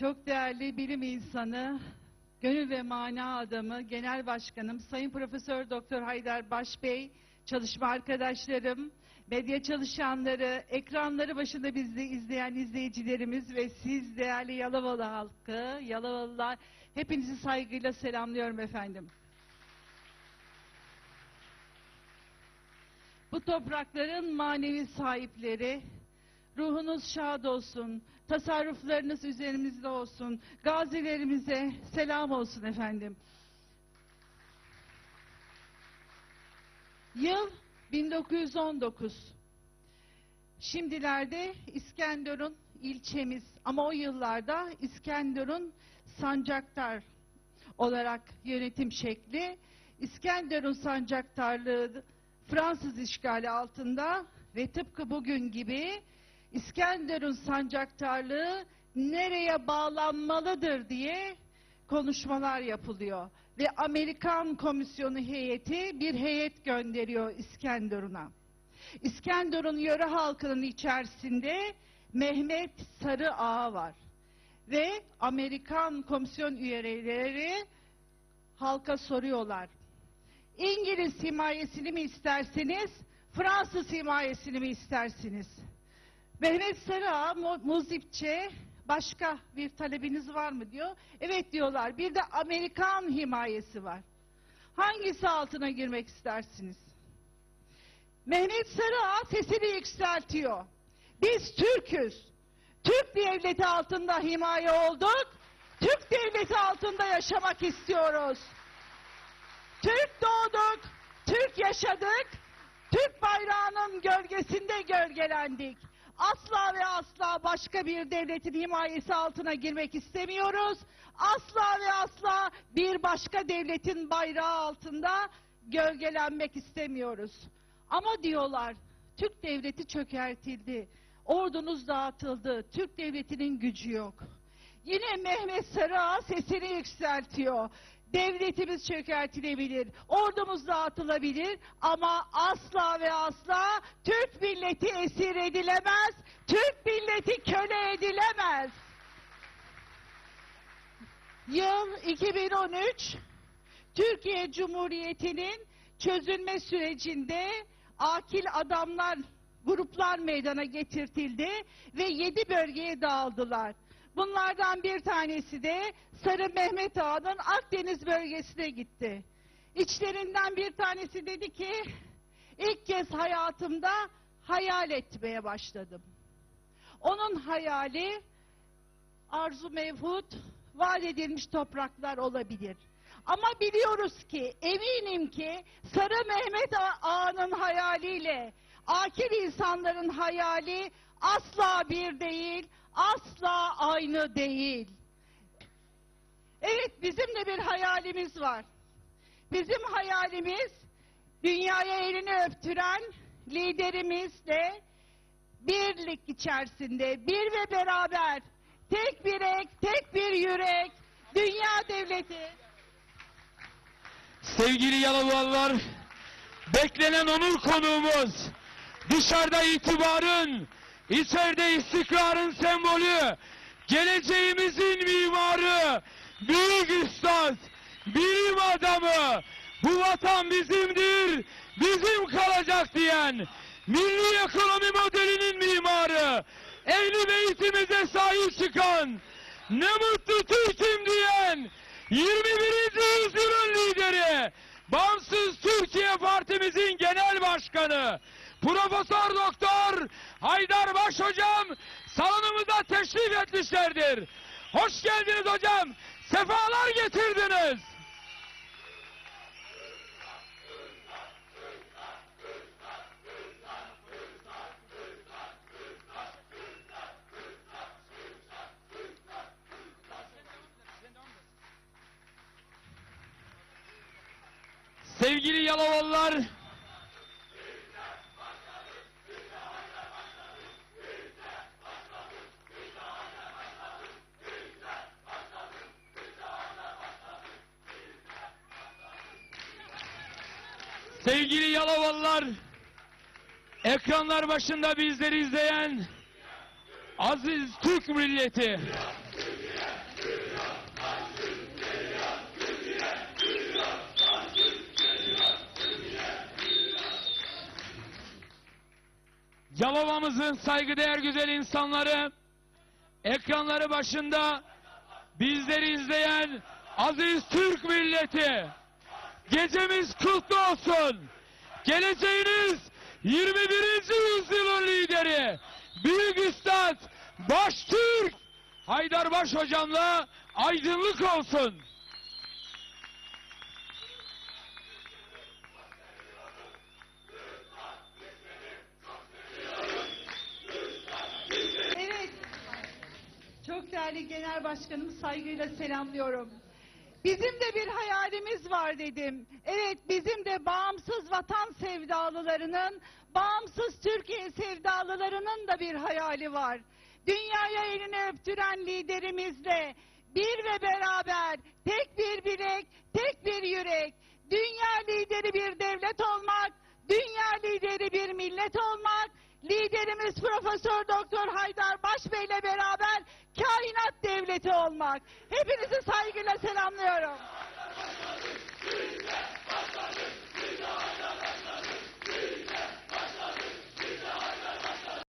Çok değerli bilim insanı, gönül ve mana adamı, genel başkanım, Sayın Profesör Doktor Haydar Baş Bey, çalışma arkadaşlarım, medya çalışanları, ekranları başında bizi izleyen izleyicilerimiz ve siz değerli Yalovalı halkı, Yalovalılar, hepinizi saygıyla selamlıyorum efendim. Bu toprakların manevi sahipleri, ruhunuz şad olsun, tasarruflarınız üzerimizde olsun, gazilerimize selam olsun efendim. Yıl 1919. Şimdilerde İskenderun ilçemiz ama o yıllarda İskenderun sancaktar olarak yönetim şekli. İskenderun sancaktarlığı Fransız işgali altında ve tıpkı bugün gibi İskenderun sancaktarlığı nereye bağlanmalıdır diye konuşmalar yapılıyor. Ve Amerikan Komisyonu heyeti bir heyet gönderiyor İskenderun'a. İskenderun yöre halkının içerisinde Mehmet Sarı Ağa var. Ve Amerikan komisyon üyeleri halka soruyorlar. İngiliz himayesini mi istersiniz, Fransız himayesini mi istersiniz? Mehmet mu- muzipçe başka bir talebiniz var mı diyor. Evet diyorlar. Bir de Amerikan himayesi var. Hangisi altına girmek istersiniz? Mehmet Sarıağ sesini yükseltiyor. Biz Türk'üz. Türk devleti altında himaye olduk. Türk devleti altında yaşamak istiyoruz. Türk doğduk, Türk yaşadık, Türk bayrağının gölgesinde gölgelendik. Asla ve asla başka bir devletin himayesi altına girmek istemiyoruz. Asla ve asla bir başka devletin bayrağı altında gölgelenmek istemiyoruz. Ama diyorlar Türk devleti çökertildi. Ordunuz dağıtıldı. Türk devletinin gücü yok. Yine Mehmet Sarıağ sesini yükseltiyor. Devletimiz çökertilebilir, ordumuz dağıtılabilir ama asla ve asla Türk milleti esir edilemez, Türk milleti köle edilemez. Yıl 2013, Türkiye Cumhuriyeti'nin çözülme sürecinde akil adamlar, gruplar meydana getirtildi ve yedi bölgeye dağıldılar. Bunlardan bir tanesi de Sarı Mehmet Ağa'nın Akdeniz bölgesine gitti. İçlerinden bir tanesi dedi ki, ilk kez hayatımda hayal etmeye başladım. Onun hayali arzu mevhut, vaat edilmiş topraklar olabilir. Ama biliyoruz ki, eminim ki Sarı Mehmet Ağa'nın hayaliyle akil insanların hayali asla bir değil, asla aynı değil. Evet, bizim de bir hayalimiz var. Bizim hayalimiz dünyaya elini öptüren liderimizle birlik içerisinde, bir ve beraber, tek bir ek, tek bir yürek, dünya devleti. Sevgili Yalovalılar, beklenen onur konuğumuz, dışarıda itibarın, içeride istikrarın sembolü, geleceğimizin mimarı, büyük üstad, bilim adamı, bu vatan bizimdir, bizim kalacak diyen, milli ekonomi modelinin mimarı, ehli beytimize sahip çıkan, ne mutlu Türk'üm diyen, 21. yüzyılın lideri, Bağımsız Türkiye Partimizin genel başkanı, Profesör Doktor Haydar Baş hocam salonumuza teşrif etmişlerdir. Hoş geldiniz hocam. Sefalar getirdiniz. Sevgili Yalovalılar, Sevgili Yalavalılar, ekranlar başında bizleri izleyen aziz Türk milleti. Yalova'mızın saygıdeğer güzel insanları, ekranları başında bizleri izleyen aziz Türk milleti gecemiz kutlu olsun. Geleceğiniz 21. yüzyılın lideri, Büyük Üstad Baştürk Haydarbaş hocamla aydınlık olsun. Evet. Çok değerli Genel Başkanım saygıyla selamlıyorum. Bizim de bir hayalimiz var dedim. Evet bizim de bağımsız vatan sevdalılarının, bağımsız Türkiye sevdalılarının da bir hayali var. Dünyaya elini öptüren liderimizle bir ve beraber tek bir bilek, tek bir yürek, dünya lideri bir devlet olmak, dünya lideri bir millet olmak, liderimiz Profesör Doktor Haydar Başbey ile beraber birlikte olmak. Hepinizi saygıyla selamlıyorum. Başladık, başladık, başladık, başladık, başladık, başladık.